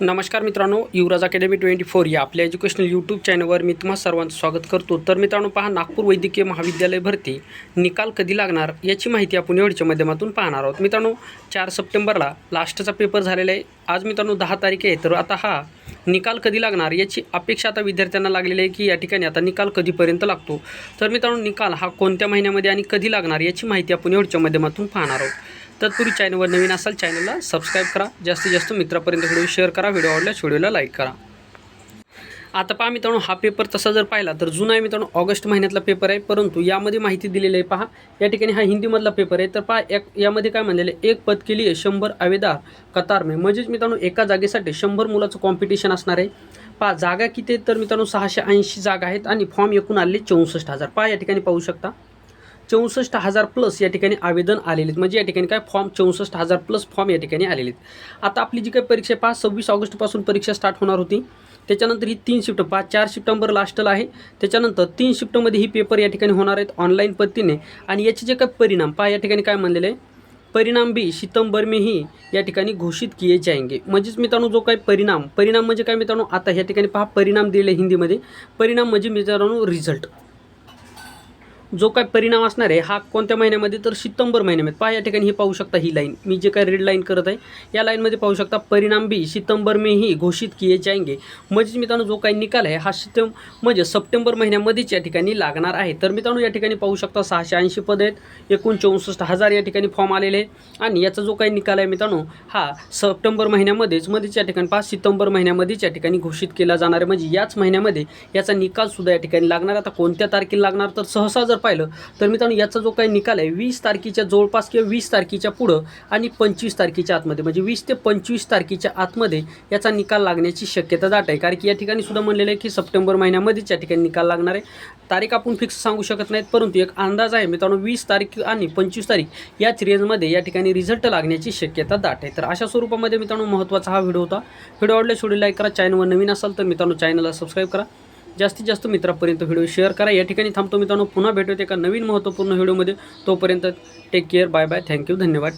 नमस्कार मित्रांनो युवराज academy twenty four या आपल्या एज्युकेशनल यूट्यूब चॅनलवर मी तुम्हा सर्वांचं स्वागत करतो. तर मित्रांनो पहा नागपूर वैद्यकीय महाविद्यालय भरती निकाल कधी लागणार याची माहिती आपण एवढीच्या माध्यमातून पाहणार आहोत. मित्रांनो चार सप्टेंबरला लास्टचा पेपर झालेला आहे. आज मित्रांनो दहा तारीख आहे. तर आता हा निकाल कधी लागणार याची अपेक्षा आता विद्यार्थ्यांना लागलेली आहे की या ठिकाणी आता निकाल कधीपर्यंत लागतो. तर मित्रांनो निकाल हा कोणत्या महिन्यामध्ये आणि कधी लागणार याची माहिती आपण एवढीच्या माध्यमातून पाहणार आहोत. तत्पूर्वी चॅनलवर नवीन असाल चॅनलला सबस्क्राईब करा. जास्तीत जास्त मित्रापर्यंत व्हिडिओ शेअर करा. व्हिडिओ आवडल्यास व्हिडिओला लाईक करा. आता पहा मित्रांनो हा पेपर तसा जर पाहिला तर जुना आहे मित्रांनो ऑगस्ट महिन्यातला पेपर आहे. परंतु यामध्ये माहिती दिलेली आहे पहा. या ठिकाणी हा हिंदीमधला पेपर आहे. तर पहा एक यामध्ये काय म्हणलेलं आहे एक पद केली आहे शंभर आवेदार कतारमे म्हणजेच मित्रांनो एका जागेसाठी शंभर मुलाचं कॉम्पिटिशन असणार आहे. पहा जागा किती आहे? तर मित्रांनो सहाशे ऐंशी जागा आहेत आणि फॉर्म एकूण आले चौसष्ट हजार. पहा या ठिकाणी पाहू शकता. चौसष्ट हजार प्लस या ठिकाणी आवेदन आलेले आहेत. म्हणजे या ठिकाणी काय? फॉर्म चौसष्ट हजार प्लस फॉर्म या ठिकाणी आलेले आहेत. आता आपली जी काही परीक्षा पहा सव्वीस ऑगस्टपासून परीक्षा स्टार्ट होणार होती. त्याच्यानंतर ही तीन शिफ्ट पाच चार शिफ्टांबर लास्टला आहे. त्याच्यानंतर तीन शिफ्टमध्ये ही पेपर या ठिकाणी होणार आहेत ऑनलाईन पद्धतीने. आणि याचे जे काय परिणाम पहा या ठिकाणी काय म्हणलेलं आहे? परिणाम बी सितंबर में ही या ठिकाणी घोषित किए जाएंगे. म्हणजेच मित्रांनो जो काही परिणाम परिणाम म्हणजे काय मित्रांनो? आता या ठिकाणी पहा परिणाम दिलेले हिंदीमध्ये. परिणाम म्हणजे मित्रांनो रिझल्ट जो काय परिणाम असणार आहे हा कोणत्या महिन्यामध्ये तर सितंबर महिन्यामध्ये. पहा या ठिकाणी हे पाहू शकता ही लाईन मी जे काय रेड लाईन करत आहे या लाईनमध्ये पाहू शकता परिणाम बी सितंबर मे ही घोषित किए जाएंगे. म्हणजेच मित्रांनो जो काही निकाल आहे हा सितम म्हणजे सप्टेंबर महिन्यामध्येच या ठिकाणी लागणार आहे. तर मित्रांनो या ठिकाणी पाहू शकता सहाशे ऐंशी पद आहेत एकूण चौसष्ट हजार या ठिकाणी फॉर्म आलेले आहेत. आणि याचा जो काही निकाल आहे मित्रांनो हा सप्टेंबर महिन्यामध्येच मध्येच या ठिकाणी पाच सितंबर महिन्यामध्येच या ठिकाणी घोषित केला जाणार आहे. म्हणजे याच महिन्यामध्ये याचा निकालसुद्धा या ठिकाणी लागणार आता कोणत्या तारखेला लागणार तर सहसा जर पाहिलं तर मित्रांनो याचा जो काही निकाल आहे वीस तारखेच्या जवळपास किंवा वीस तारखेच्या पुढं आणि पंचवीस तारखेच्या आतमध्ये म्हणजे वीस ते पंचवीस तारखेच्या आतमध्ये याचा निकाल लागण्याची शक्यता दाट आहे. कारण की या ठिकाणी सुद्धा म्हणलेलं आहे की सप्टेंबर महिन्यामध्येच या ठिकाणी निकाल लागणार आहे. तारीख आपण फिक्स सांगू शकत नाहीत परंतु एक अंदाज आहे मित्रांनो वीस तारीख आणि पंचवीस तारीख याच रेंजमध्ये या ठिकाणी रिझल्ट लागण्याची शक्यता दाट आहे. तर अशा स्वरूपामध्ये मित्रांनो महत्त्वाचा हा व्हिडिओ होता. व्हिडिओ आवडल्यास व्हिडिओ लाईक करा चॅनलवर नवीन असाल तर मित्रांनो चॅनलला सबस्क्राईब करा. जास्तीत जास्त मित्रापर्यंत व्हिडिओ शेअर करा. या ठिकाणी थांबतो मित्रांनो. पुन्हा भेटूयात एका नवीन महत्त्वपूर्ण व्हिडिओमध्ये. तोपर्यंत take care bye bye thank you धन्यवाद.